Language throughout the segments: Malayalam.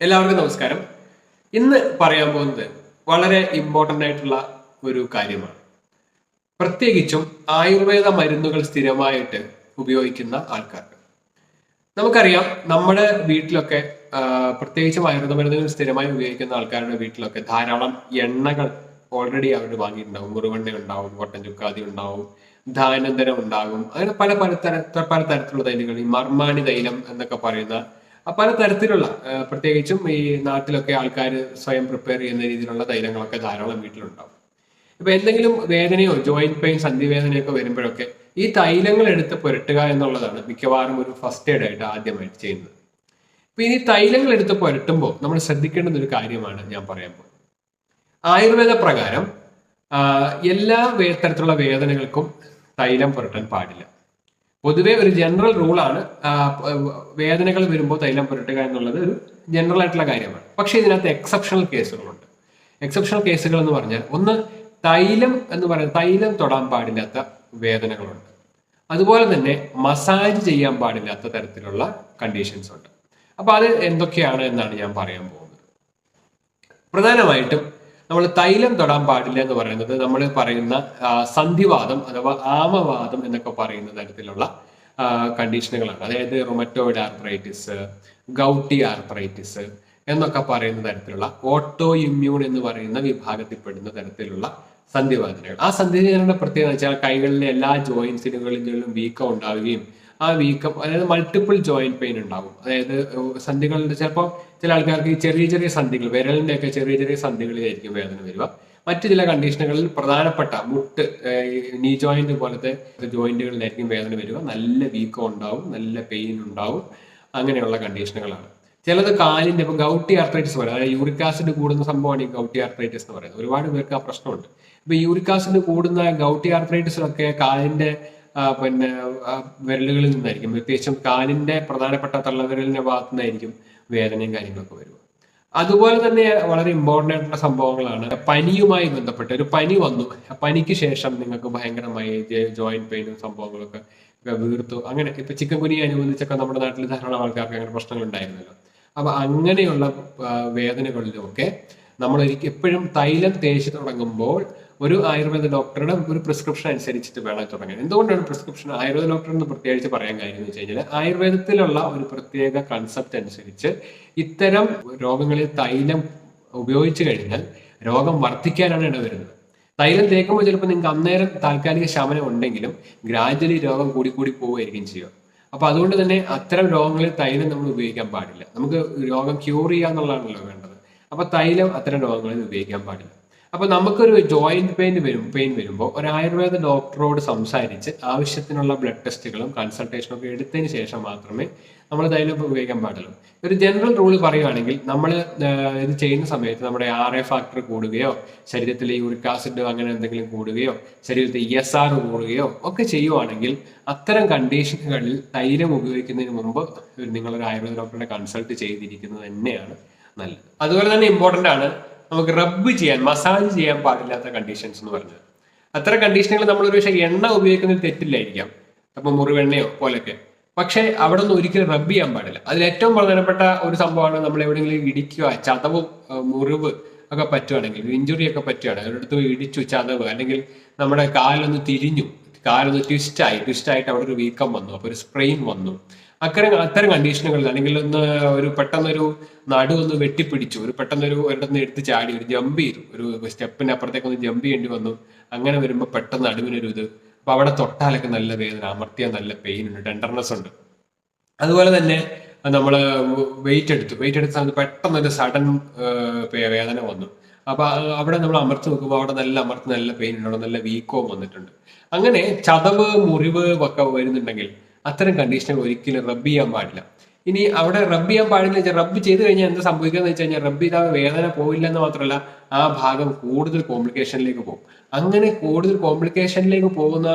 എല്ലാവർക്കും നമസ്കാരം. ഇന്ന് പറയാൻ പോകുന്നത് വളരെ ഇമ്പോർട്ടന്റ് ആയിട്ടുള്ള ഒരു കാര്യമാണ്. പ്രത്യേകിച്ചും ആയുർവേദ മരുന്നുകൾ സ്ഥിരമായിട്ട് ഉപയോഗിക്കുന്ന ആൾക്കാർക്ക്. നമുക്കറിയാം നമ്മുടെ വീട്ടിലൊക്കെ പ്രത്യേകിച്ചും ആയുർവേദ മരുന്നുകൾ സ്ഥിരമായി ഉപയോഗിക്കുന്ന ആൾക്കാരുടെ വീട്ടിലൊക്കെ ധാരാളം എണ്ണകൾ ഓൾറെഡി അവർ വാങ്ങിയിട്ടുണ്ടാവും. മുറിവെണ്ണ ഉണ്ടാവും കോട്ടൻ ചുക്കാതി ഉണ്ടാവും ധാനന്തരം ഉണ്ടാകും. അങ്ങനെ പല പല തര പല തരത്തിലുള്ള തൈലങ്ങൾ ഈ മർമാണി തൈലം എന്നൊക്കെ പറയുന്ന ആ പല തരത്തിലുള്ള ആ, പ്രത്യേകിച്ചും ഈ നാട്ടിലൊക്കെ ആൾക്കാർ സ്വയം പ്രിപ്പയർ ചെയ്യുന്ന രീതിയിലുള്ള തൈലങ്ങളൊക്കെ ധാരാളം വീട്ടിലുണ്ടാവും. ഇപ്പൊ എന്തെങ്കിലും വേദനയോ ജോയിന്റ് പെയിൻ സന്ധിവേദനയൊക്കെ വരുമ്പോഴൊക്കെ ഈ തൈലങ്ങൾ എടുത്ത് പുരട്ടുക എന്നുള്ളതാണ് മിക്കവാറും ഒരു ഫസ്റ്റ് എയ്ഡ് ആയിട്ട് ആദ്യമായിട്ട് ചെയ്യുന്നത്. ഇപ്പൊ ഇനി തൈലങ്ങൾ എടുത്ത് പുരട്ടുമ്പോൾ നമ്മൾ ശ്രദ്ധിക്കേണ്ടുന്ന ഒരു കാര്യമാണ് ഞാൻ പറയാൻ പോകുന്നത്. ആയുർവേദ പ്രകാരം എല്ലാ തരത്തിലുള്ള വേദനകൾക്കും തൈലം പുരട്ടാൻ പാടില്ല. പൊതുവെ ഒരു ജനറൽ റൂളാണ് വേദനകൾ വരുമ്പോൾ തൈലം പുരട്ടുക എന്നുള്ളത് ഒരു ജനറൽ ആയിട്ടുള്ള കാര്യമാണ്. പക്ഷേ ഇതിനകത്ത് എക്സെപ്ഷണൽ കേസുകളുണ്ട് എക്സെപ്ഷണൽ കേസുകൾ എന്ന് പറഞ്ഞാൽ ഒന്ന് തൈലം എന്ന് പറയുന്നത് തൈലം തൊടാൻ പാടില്ലാത്ത വേദനകളുണ്ട്. അതുപോലെ തന്നെ മസാജ് ചെയ്യാൻ പാടില്ലാത്ത തരത്തിലുള്ള കണ്ടീഷൻസ് ഉണ്ട്. അപ്പൊ അത് എന്തൊക്കെയാണ് എന്നാണ് ഞാൻ പറയാൻ പോകുന്നത്. പ്രധാനമായിട്ടും നമ്മൾ തൈലം തൊടാൻ പാടില്ല എന്ന് പറയുന്നത് നമ്മൾ പറയുന്ന സന്ധിവാദം അഥവാ ആമവാദം എന്നൊക്കെ പറയുന്ന തരത്തിലുള്ള കണ്ടീഷനുകളാണ്. അതായത് റൊമറ്റോയിഡ് ആർത്രൈറ്റിസ് ഗൗട്ടി ആർത്രൈറ്റിസ് എന്നൊക്കെ പറയുന്ന തരത്തിലുള്ള ഓട്ടോ ഇമ്മ്യൂൺ എന്ന് പറയുന്ന വിഭാഗത്തിൽപ്പെടുന്ന തരത്തിലുള്ള സന്ധിവേദനകൾ. ആ സന്ധിവേദനയുടെ പ്രത്യേകത വെച്ചാൽ കൈകളിലെ എല്ലാ ജോയിന്റ്സിനുകളിലും വീക്കം ഉണ്ടാവുകയും ആ വീക്കം അതായത് മൾട്ടിപ്പിൾ ജോയിന്റ് പെയിൻ ഉണ്ടാവും. അതായത് സന്ധികളുടെ ചിലപ്പോൾ ചില ആൾക്കാർക്ക് ഈ ചെറിയ ചെറിയ സന്ധികൾ വിരലിന്റെ ഒക്കെ ചെറിയ ചെറിയ സന്ധികളിലായിരിക്കും വേദന വരിക. മറ്റു ചില കണ്ടീഷനുകളിൽ പ്രധാനപ്പെട്ട മുട്ട് നീ ജോയിന്റ് പോലത്തെ ജോയിന്റുകളിലായിരിക്കും വേദന വരിക. നല്ല വീക്കം ഉണ്ടാവും നല്ല പെയിൻ ഉണ്ടാവും. അങ്ങനെയുള്ള കണ്ടീഷനുകളാണ് ചിലത് കാലിന്റെ ഇപ്പൊ ഗൗട്ടി ആർത്രൈറ്റിസ് പോലെ അതായത് യൂറിക് ആസിഡ് കൂടുന്ന സംഭവമാണ് ഈ ഗൗട്ടി ആർത്രൈറ്റിസ് എന്ന് പറയുന്നത്. ഒരുപാട് പേർക്ക് ആ പ്രശ്നമുണ്ട്. ഇപ്പൊ യൂറിക് ആസിഡ് കൂടുന്ന ഗൗട്ടി ആർത്രൈറ്റിസിലൊക്കെ കാലിന്റെ പിന്നെ വിരലുകളിൽ നിന്നായിരിക്കും. പ്രത്യേകിച്ചും കാലിന്റെ പ്രധാനപ്പെട്ട തള്ളവിരലിന്റെ ഭാഗത്തു നിന്നായിരിക്കും വേദനയും കാര്യങ്ങളൊക്കെ വരുക. അതുപോലെ തന്നെ വളരെ ഇമ്പോർട്ടന്റ് ആയിട്ടുള്ള സംഭവങ്ങളാണ് പനിയുമായി ബന്ധപ്പെട്ട്. ഒരു പനി വന്നു. പനിക്ക് ശേഷം നിങ്ങൾക്ക് ഭയങ്കരമായി ജോയിന്റ് പെയിനും സംഭവങ്ങളൊക്കെ വീർത്തു. അങ്ങനെ ഇപ്പൊ ചിക്കൻ കുനിയെ അനുബന്ധിച്ചൊക്കെ നമ്മുടെ നാട്ടിൽ ധാരാളം ആൾക്കാർക്ക് അങ്ങനെ പ്രശ്നങ്ങൾ ഉണ്ടായിരുന്നല്ലോ അപ്പൊ അങ്ങനെയുള്ള വേദനകളിലുമൊക്കെ നമ്മൾ എപ്പോഴും തൈലം തേച്ച് തുടങ്ങുമ്പോൾ ഒരു ആയുർവേദ ഡോക്ടറുടെ ഒരു പ്രിസ്ക്രിപ്ഷൻ അനുസരിച്ചിട്ട് വേണം തുടങ്ങാൻ. എന്തുകൊണ്ടാണ് പ്രിസ്ക്രിപ്ഷൻ ആയുർവേദ ഡോക്ടർ എന്ന് പ്രത്യേകിച്ച് പറയാൻ കാര്യം എന്ന് വെച്ച് കഴിഞ്ഞാൽ ആയുർവേദത്തിലുള്ള ഒരു പ്രത്യേക കൺസെപ്റ്റ് അനുസരിച്ച് ഇത്തരം രോഗങ്ങളിൽ തൈലം ഉപയോഗിച്ചു കഴിഞ്ഞാൽ രോഗം വർദ്ധിക്കാനാണ് ഇടവരുന്നത് തൈലം തേക്കുമ്പോൾ ചിലപ്പോൾ നിങ്ങൾക്ക് അന്നേരം താൽക്കാലിക ശമനം ഉണ്ടെങ്കിലും ഗ്രാജുവലി രോഗം കൂടി കൂടി പോവുകയായിരിക്കും ചെയ്യുക. അപ്പൊ അതുകൊണ്ട് തന്നെ അത്തരം രോഗങ്ങളിൽ തൈലം നമ്മൾ ഉപയോഗിക്കാൻ പാടില്ല. നമുക്ക് രോഗം ക്യൂർ ചെയ്യുക എന്നുള്ളതാണല്ലോ വേണ്ടത്. അപ്പൊ തൈലം അത്തരം രോഗങ്ങളിൽ ഉപയോഗിക്കാൻ പാടില്ല. അപ്പൊ നമുക്കൊരു ജോയിന്റ് പെയിൻ വരും പെയിൻ വരുമ്പോൾ ഒരു ആയുർവേദ ഡോക്ടറോട് സംസാരിച്ച് ആവശ്യത്തിനുള്ള ബ്ലഡ് ടെസ്റ്റുകളും കൺസൾട്ടേഷനും ഒക്കെ എടുത്തതിന് ശേഷം മാത്രമേ നമ്മൾ തൈലം ഉപയോഗിക്കാൻ പാടുള്ളൂ. ഒരു ജനറൽ റൂൾ പറയുകയാണെങ്കിൽ നമ്മൾ ഇത് ചെയ്യുന്ന സമയത്ത് നമ്മുടെ ആർ എ ഫാക്ടർ കൂടുകയോ ശരീരത്തിലെ യൂറിക് ആസിഡ് അങ്ങനെ എന്തെങ്കിലും കൂടുകയോ ശരീരത്തിൽ ഇ എസ് ആർ കൂടുകയോ ഒക്കെ ചെയ്യുവാണെങ്കിൽ അത്തരം കണ്ടീഷനുകളിൽ തൈലം ഉപയോഗിക്കുന്നതിന് മുമ്പ് നിങ്ങളൊരു ആയുർവേദ ഡോക്ടറെ കൺസൾട്ട് ചെയ്തിരിക്കുന്നത് തന്നെയാണ് നല്ലത്. അതുപോലെ തന്നെ ഇമ്പോർട്ടന്റ് ആണ് നമുക്ക് റബ്ബ് ചെയ്യാൻ മസാജ് ചെയ്യാൻ പാടില്ലാത്ത കണ്ടീഷൻസ് എന്ന് പറഞ്ഞത് അത്ര കണ്ടീഷനുകൾ നമ്മൾ ഒരു പക്ഷേ എണ്ണ ഉപയോഗിക്കുന്നത് തെറ്റില്ലായിരിക്കാം. അപ്പൊ മുറിവെണ്ണയോ പോലൊക്കെ പക്ഷേ അവിടെ ഒന്നും ഒരിക്കലും റബ്ബ് ചെയ്യാൻ പാടില്ല. അതിൽ ഏറ്റവും പ്രധാനപ്പെട്ട ഒരു സംഭവമാണ് നമ്മൾ എവിടെയെങ്കിലും ഇടിക്കുക ചതവ് മുറിവ് ഒക്കെ പറ്റുവാണെങ്കിൽ ഇഞ്ചുറി ഒക്കെ പറ്റുകയാണ് ഒരിടത്ത് ഇടിച്ചു ചതവ് അല്ലെങ്കിൽ നമ്മുടെ കാലൊന്ന് തിരിഞ്ഞു കാലൊന്ന് ട്വിസ്റ്റായി ട്വിസ്റ്റായിട്ട് അവിടെ ഒരു വീക്കം വന്നു അപ്പോൾ ഒരു സ്പ്രെയിൻ വന്നു. അത്തരം അത്തരം കണ്ടീഷനുകളിൽ അല്ലെങ്കിൽ ഒന്ന് ഒരു പെട്ടെന്നൊരു നടു ഒന്ന് വെട്ടിപ്പിടിച്ചു ഒരു പെട്ടെന്നൊരു ഒരിടത്ത് എടുത്ത് ചാടി ഒരു ജമ്പ് ചെയ്തു ഒരു സ്റ്റെപ്പിന് അപ്പുറത്തേക്ക് ഒന്ന് ജമ്പ് ചെയ്യേണ്ടി വന്നു. അങ്ങനെ വരുമ്പോൾ പെട്ടെന്ന് നടുവിനൊരു ഇത്. അപ്പൊ അവിടെ തൊട്ടാലൊക്കെ നല്ല വേദന അമർത്തിയാൽ നല്ല പെയിൻ ഉണ്ട് ടെൻഡർനെസ് ഉണ്ട്. അതുപോലെ തന്നെ നമ്മൾ വെയിറ്റ് എടുത്തു. വെയിറ്റ് എടുത്ത സമയത്ത് പെട്ടെന്ന് ഒരു സഡൻ വേദന വന്നു. അപ്പൊ അവിടെ നമ്മൾ അമർത്തി നോക്കുമ്പോൾ അവിടെ നല്ല അമർത്തി നല്ല പെയിൻ ഉണ്ട് നല്ല വീക്കവും വന്നിട്ടുണ്ട്. അങ്ങനെ ചതവ് മുറിവ് ഒക്കെ വരുന്നുണ്ടെങ്കിൽ അത്തരം കണ്ടീഷനുകൾ ഒരിക്കലും റബ്ബ് ചെയ്യാൻ പാടില്ല. ഇനി അവിടെ റബ്ബ് ചെയ്യാൻ പാടില്ല വെച്ചാൽ റബ്ബ് ചെയ്ത് കഴിഞ്ഞാൽ എന്താ സംഭവിക്കുക എന്ന് വെച്ച് കഴിഞ്ഞാൽ റബ്ബ് ചെയ്താൽ വേദന പോയില്ല എന്ന് മാത്രമല്ല ആ ഭാഗം കൂടുതൽ കോംപ്ലിക്കേഷനിലേക്ക് പോകും. അങ്ങനെ കൂടുതൽ കോംപ്ലിക്കേഷനിലേക്ക് പോകുന്ന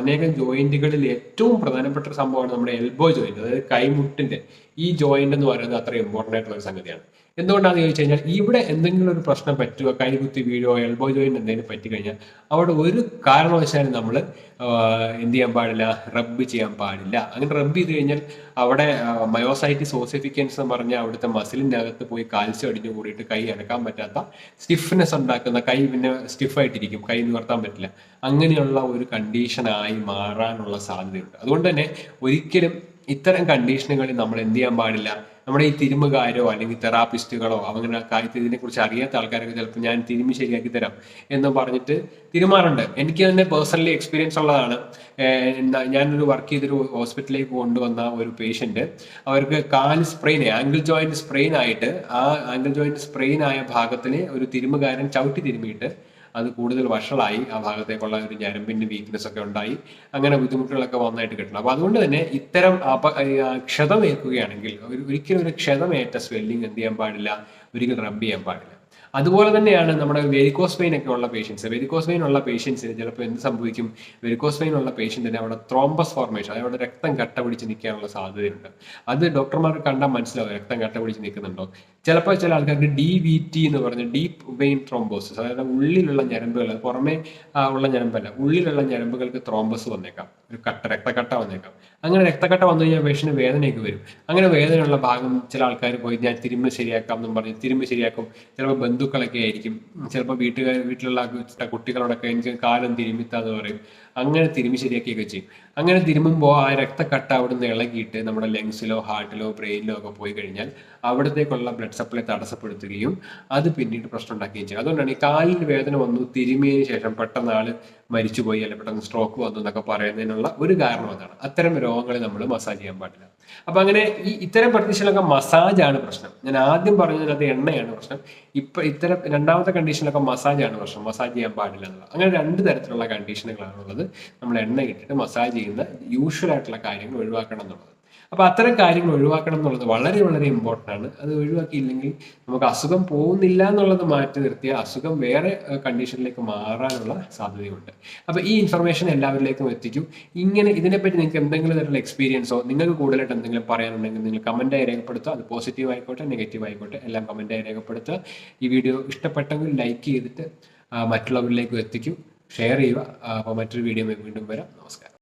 അനേകം ജോയിന്റുകളിൽ ഏറ്റവും പ്രധാനപ്പെട്ട ഒരു സംഭവമാണ് നമ്മുടെ എൽബോ ജോയിന്റ് അതായത് കൈമുട്ടിന്റെ ഈ ജോയിന്റ് എന്ന് പറയുന്നത് അത്ര ഇമ്പോർട്ടന്റ് ആയിട്ടുള്ള ഒരു സംഗതിയാണ്. എന്തുകൊണ്ടാണെന്ന് ചോദിച്ചു കഴിഞ്ഞാൽ ഇവിടെ എന്തെങ്കിലും ഒരു പ്രശ്നം പറ്റുക കൈകുത്തി വീഴുകയോ എൽബോ ജോയിന്റ് എന്തെങ്കിലും പറ്റിക്കഴിഞ്ഞാൽ അവിടെ ഒരു കാരണവശാലും നമ്മൾ എന്ത് ചെയ്യാൻ പാടില്ല റബ്ബ് ചെയ്യാൻ പാടില്ല. അങ്ങനെ റബ്ബ് ചെയ്ത് കഴിഞ്ഞാൽ അവിടെ മയോസൈറ്റിസ് ഓസിഫിക്കൻസ് എന്ന് പറഞ്ഞാൽ അവിടുത്തെ മസിലിന്റെ അകത്ത് പോയി കാൽസ്യം അടിഞ്ഞു കൂടിയിട്ട് കൈ അനക്കാൻ പറ്റാത്ത സ്റ്റിഫ്നെസ് ഉണ്ടാക്കുന്ന കൈ പിന്നെ സ്റ്റിഫായിട്ടിരിക്കും കൈ നിവർത്താൻ പറ്റില്ല. അങ്ങനെയുള്ള ഒരു കണ്ടീഷനായി മാറാനുള്ള സാധ്യതയുണ്ട്. അതുകൊണ്ട് തന്നെ ഒരിക്കലും ഇത്തരം കണ്ടീഷനുകളിൽ നമ്മൾ എന്ത് ചെയ്യാൻ പാടില്ല? നമ്മുടെ ഈ തിരുമുകാരോ അല്ലെങ്കിൽ തെറാപ്പിസ്റ്റുകളോ അങ്ങനെ കാര്യത്തിൽ ഇതിനെക്കുറിച്ച് അറിയാത്ത ആൾക്കാരൊക്കെ ചിലപ്പോൾ ഞാൻ തിരുമി ശരിയാക്കി തരാം എന്ന് പറഞ്ഞിട്ട് തിരുമാറുണ്ട്. എനിക്ക് തന്നെ പേഴ്സണലി എക്സ്പീരിയൻസ് ഉള്ളതാണ്. ഞാനൊരു വർക്ക് ചെയ്തൊരു ഹോസ്പിറ്റലിലേക്ക് കൊണ്ടുവന്ന ഒരു പേഷ്യന്റ് അവർക്ക് കാൽ സ്പ്രെയിൻ ആംഗിൾ ജോയിന്റ് സ്പ്രെയിൻ ആയിട്ട് ആ ആംഗിൾ ജോയിന്റ് സ്പ്രെയിൻ ആയ ഭാഗത്തിന് ഒരു തിരുമുകാരൻ ചവിട്ടി തിരുമിയിട്ട് അത് കൂടുതൽ വഷളായി ആ ഭാഗത്തേക്കുള്ള ഒരു ഞരമ്പിന്റെ വീക്ക്നെസ് ഒക്കെ ഉണ്ടായി. അങ്ങനെ ബുദ്ധിമുട്ടുകളൊക്കെ വന്നായിട്ട് കിട്ടണം. അപ്പൊ അതുകൊണ്ട് തന്നെ ഇത്തരം ക്ഷതമേൽക്കുകയാണെങ്കിൽ ഒരു ഒരിക്കലും ഒരു ക്ഷതമേറ്റ സ്വെല്ലിംഗ് എന്ത് ചെയ്യാൻ പാടില്ല. ഒരിക്കലും റബ്ബ് ചെയ്യാൻ പാടില്ല. അതുപോലെ തന്നെയാണ് നമ്മുടെ വെരിക്കോസ് വെയിൻ ഒക്കെ ഉള്ള പേഷ്യൻസ് വെരിക്കോസ് വെയിൻ ഉള്ള പേഷ്യൻസിന് ചിലപ്പോൾ എന്ത് സംഭവിക്കും? വെരിക്കോസ് വെയിൻ ഉള്ള പേഷ്യന്റിന് അവിടെ ത്രോംബസ് ഫോർമേഷൻ അതായത് രക്തം കട്ട പിടിച്ച് നിൽക്കാനുള്ള സാധ്യതയുണ്ട്. അത് ഡോക്ടർമാർ കണ്ടാൽ മനസ്സിലാവും രക്തം കട്ട പിടിച്ച് നിൽക്കുന്നുണ്ടോ? ചിലപ്പോൾ ചില ആൾക്കാർക്ക് ഡി വി ടി എന്ന് പറഞ്ഞ ഡീപ്പ് വെയിൻ ത്രോംബോസിസ് അതായത് ഉള്ളിലുള്ള ഞരമ്പുകൾ പുറമേ ഉള്ള ഞരമ്പല്ല ഉള്ളിലുള്ള ഞരമ്പുകൾക്ക് ത്രോംബസ് വന്നേക്കാം. ഒരു കട്ട രക്തക്കട്ട വന്നേക്കാം. അങ്ങനെ രക്തക്കട്ട വന്നു കഴിഞ്ഞാൽ പേഷ്യന് വേദനയൊക്കെ വരും. അങ്ങനെ വേദനയുള്ള ഭാഗം ചില ആൾക്കാർ പോയി ഞാൻ തിരുമ്പ് ശരിയാക്കാം എന്നും പറഞ്ഞ് തിരുമ്പ് ശരിയാക്കും. ചിലപ്പോൾ ബന്ധുക്കളൊക്കെ ആയിരിക്കും. ചിലപ്പോൾ വീട്ടുകാർ വീട്ടിലുള്ള കുട്ടികളോടൊക്കെ എനിക്ക് കാലം തിരുമ്മിത്താന്ന് പറയും. അങ്ങനെ തിരുമ്പി ശരിയാക്കിയൊക്കെ ചെയ്യും. അങ്ങനെ തിരുമ്പുമ്പോൾ ആ രക്തക്കട്ട അവിടെ നിന്ന് ഇളകിയിട്ട് നമ്മുടെ ലങ്സിലോ ഹാർട്ടിലോ ബ്രെയിനിലോ ഒക്കെ പോയി കഴിഞ്ഞാൽ അവിടത്തേക്കുള്ള ബ്ലഡ് സപ്ലൈ തടസ്സപ്പെടുത്തുകയും അത് പിന്നീട് പ്രശ്നം ഉണ്ടാക്കുകയും ചെയ്യും. അതുകൊണ്ടാണ് ഈ കാലിന് വേദന വന്നു തിരുമിയതിന് ശേഷം പെട്ടെന്ന് ആൾ മരിച്ചുപോയി അല്ലെങ്കിൽ പെട്ടെന്ന് സ്ട്രോക്ക് വന്നു എന്നൊക്കെ പറയുന്നതിനുള്ള ഒരു കാരണം അതാണ്. അത്തരം രോഗങ്ങളെ നമ്മൾ മസാജ് ചെയ്യാൻ പാടില്ല. അപ്പൊ അങ്ങനെ ഈ ഇത്തരം കണ്ടീഷനിലൊക്കെ മസാജാണ് പ്രശ്നം. ഞാൻ ആദ്യം പറഞ്ഞതിനകത്ത് എണ്ണയാണ് പ്രശ്നം. ഇപ്പൊ ഇത്തരം രണ്ടാമത്തെ കണ്ടീഷനിലൊക്കെ മസാജാണ് പ്രശ്നം. മസാജ് ചെയ്യാൻ പാടില്ല എന്നുള്ളത് അങ്ങനെ രണ്ട് തരത്തിലുള്ള കണ്ടീഷനുകളാണുള്ളത് നമ്മൾ എണ്ണ ഇട്ടിട്ട് മസാജ് ചെയ്യുന്ന യൂഷ്വൽ ആയിട്ടുള്ള കാര്യങ്ങൾ ഒഴിവാക്കണം എന്നുള്ളത്. അപ്പൊ അത്തരം കാര്യങ്ങൾ ഒഴിവാക്കണം എന്നുള്ളത് വളരെ വളരെ ഇമ്പോർട്ടന്റ് ആണ്. അത് ഒഴിവാക്കിയില്ലെങ്കിൽ നമുക്ക് അസുഖം പോകുന്നില്ല എന്നുള്ളത് മാറ്റി നിർത്തിയ അസുഖം വേറെ കണ്ടീഷനിലേക്ക് മാറാനുള്ള സാധ്യതയുണ്ട്. അപ്പൊ ഈ ഇൻഫർമേഷൻ എല്ലാവരിലേക്കും എത്തിക്കും. ഇങ്ങനെ ഇതിനെപ്പറ്റി നിങ്ങൾക്ക് എന്തെങ്കിലും തരത്തിലുള്ള എക്സ്പീരിയൻസോ നിങ്ങൾക്ക് കൂടുതലായിട്ട് എന്തെങ്കിലും പറയാനുണ്ടെങ്കിൽ നിങ്ങൾ കമന്റായി രേഖപ്പെടുത്തുക. അത് പോസിറ്റീവ് ആയിക്കോട്ടെ നെഗറ്റീവ് ആയിക്കോട്ടെ എല്ലാം കമന്റായി രേഖപ്പെടുത്തുക. ഈ വീഡിയോ ഇഷ്ടപ്പെട്ടെങ്കിൽ ലൈക്ക് ചെയ്തിട്ട് മറ്റുള്ളവരിലേക്കും എത്തിക്കും. ഷെയർ ചെയ്യുക. അപ്പോൾ മറ്റൊരു വീഡിയോ വീണ്ടും വരാം. നമസ്കാരം.